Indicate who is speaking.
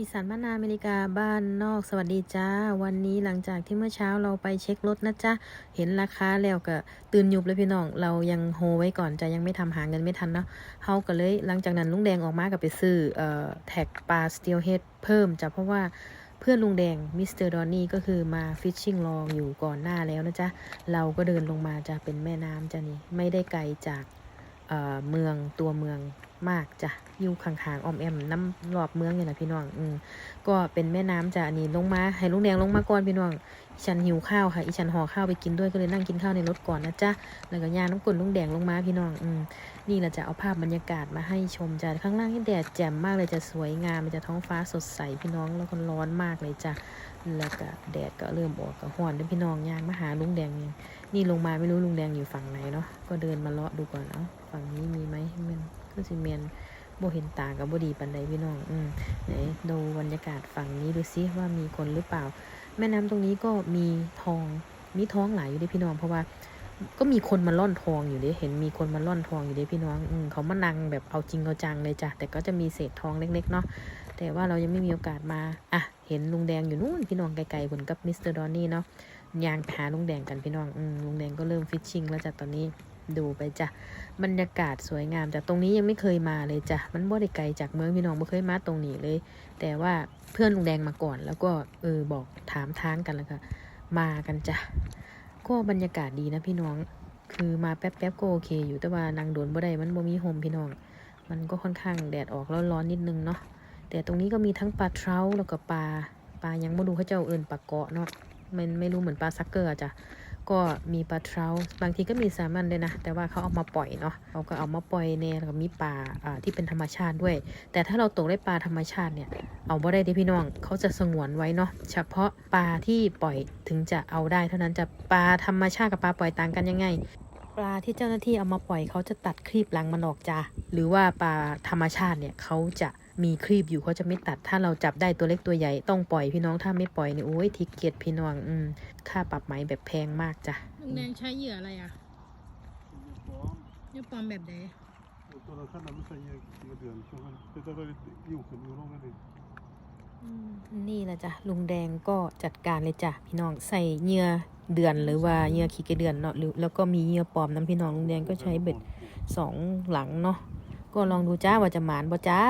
Speaker 1: อีสานบ้านนาอเมริกาบ้านนอกสวัสดีจ้า วันนี้หลังจากที่เมื่อเช้าเราไปเช็ครถนะจ๊ะ เห็นราคาแล้วก็ตื่นยุบเลยพี่น้อง เรายังโฮไว้ก่อนจะยังไม่ทำหาเงินไม่ทันเนาะเฮาก็เลยหลังจากนั้นลุงแดงออกมากับไปซื้อเอ่อแท็กปลาสตีลเฮดเพิ่มจ้ะ เพราะว่าเพื่อนลุงแดงมิสเตอร์ดอนนี่ก็คือมาฟิชชิ่งลองอยู่ก่อนหน้าแล้วนะจ๊ะ เราก็เดินลงมาจะเป็นแม่น้ำจ้ะนี่ไม่ได้ไกลจากเอ่อเมืองตัวเมือง มากจ้ะอยู่ข้างๆอ้อมแอมน้ำรอบเมืองนี่แหละพี่น้องอืมก็เป็นแม่น้ำจ้ะอันนี้ลงมาให้ลุงแดงลงมาก่อนพี่น้องอีฉันหิวข้าวค่ะอีฉันห่อข้าวไปกินด้วยก็เลยนั่งกินข้าวในรถก่อนนะจ๊ะแล้วก็ยางน้ำกลนลุงแดงลงมาพี่น้องอืมนี่เราจะเอาภาพบรรยากาศมาให้ชมจ้ะข้างล่างนี่แดดแจ่มมากเลยจะสวยงามมันจะท้องฟ้าสดใสพี่น้องแล้วก็ร้อนมากเลยจ้ะแล้วก็แดดก็เริ่มออกก็ห้อนด้วยพี่น้องยางมาหาลุงแดงนี่นี่ลงมาไม่รู้ลุงแดงอยู่ฝั่งไหนเนาะก็เดินมาเลาะดูก่อนเอ้าฝั่งนี้มีไหมมัน็สิเมียนโบเห็นตากับโบดีปันใดพี่น้อง อืมไหนดูบรรยากาศฝั่งนี้ดูซิว่ามีคนหรือเปล่า แม่น้ำตรงนี้ก็มีทอง มีท้องหลายอยู่ด้วยพี่น้อง เพราะว่าก็มีคนมาล่อนทองอยู่ด้เห็นมีคนมาล่อนทองอยู่ด้พี่น้องอืมเขามานั่งแบบเอาจริงเอาจังเลยจ้ะ แต่ก็จะมีเศษทองเล็ก ๆ เนาะ แต่ว่าเรายังไม่มีโอกาสมา อะ เห็นลุงแดงอยู่นู่นพี่น้องไกลๆบนกับมิสเตอร์ดอนนี่เนาะ ยางหาลุงแดงกันพี่น้อง อืมลุงแดงก็เริ่มฟิชชิงแล้วจ้ะตอนนี้ ดูไปจ้ะบรรยากาศสวยงามจากตรงนี้ยังไม่เคยมาเลยจ้ะมันบ่ได้ไกลจากเมืองพี่น้องไม่เคยมาตรงนี้เลย แต่ว่าเพื่อนลุงแดงมาก่อน แล้วก็เออบอกถามทางกันแล้วก็มากันจ้ะก็บรรยากาศดีนะพี่น้อง คือมาแป๊บๆก็โอเค อยู่แต่ว่านางโดนบ่ได้มันบ่มีโฮมพี่น้อง มันก็ค่อนข้างแดดออกร้อนๆนิดนึงเนาะแต่ตรงนี้ก็มีทั้งปลาเทราแล้วก็ปลาปลายังไม่รู้เขาเจ้าเอินปลาเกาะเนาะมันไม่รู้เหมือนปลาซักเกอร์จ้ะ ก็มีปลาเทราบางทีก็มีแซลมอนด้วยนะ แต่ว่าเขาเอามาปล่อยเนาะเขาก็เอามาปล่อยเนี่ยแล้วก็มีปลาที่เป็นธรรมชาติด้วย แต่ถ้าเราตกได้ปลาธรรมชาติเนี่ย เอาบ่ได้ที่พี่น้องเขาจะสงวนไว้เนาะ เฉพาะปลาที่ปล่อยถึงจะเอาได้ เท่านั้นจะปลาธรรมชาติกับปลาปล่อยต่างกันยังไง ปลาที่เจ้าหน้าที่เอามาปล่อยเขาจะตัดครีบหลังมันออกจ้าหรือว่าปลาธรรมชาติเนี่ยเขาจะมีครีบอยู่เขาจะไม่ตัด ถ้าเราจับได้ตัวเล็กตัวใหญ่ต้องปล่อยพี่น้องถ้าไม่ปล่อยเนี่ยโอ้ยทิกเก็ตพี่น้องอืมค่าปรับไหมแบบแพงมากจ้ะ
Speaker 2: ลุงแดงใช้เหยื่ออะไรอะ
Speaker 3: อยู่พร้อม
Speaker 2: เหยื่อปลอมแบบใด
Speaker 3: ตัวเราขั้นนั้นไม่ใช่เยอะกี่เดือนช่วงนั้นแต่ก็อยู่ขึ้นอยู่ลงนั่นเอง
Speaker 1: นี่แหละจ้ะลุงแดงก็จัดการเลยจ้ะพี่น้องใส่เหยื่อ เดือนหรือว่าเหยื่อขี้เก่เดือนเนาะหรือแล้วก็มีเหยื่อปลอมน้ำพี่น้องลุงแดงก็ใช้เบ็ดสองหลังเนาะก็ลองดูจ้าว่าจะหมานบ่จ้า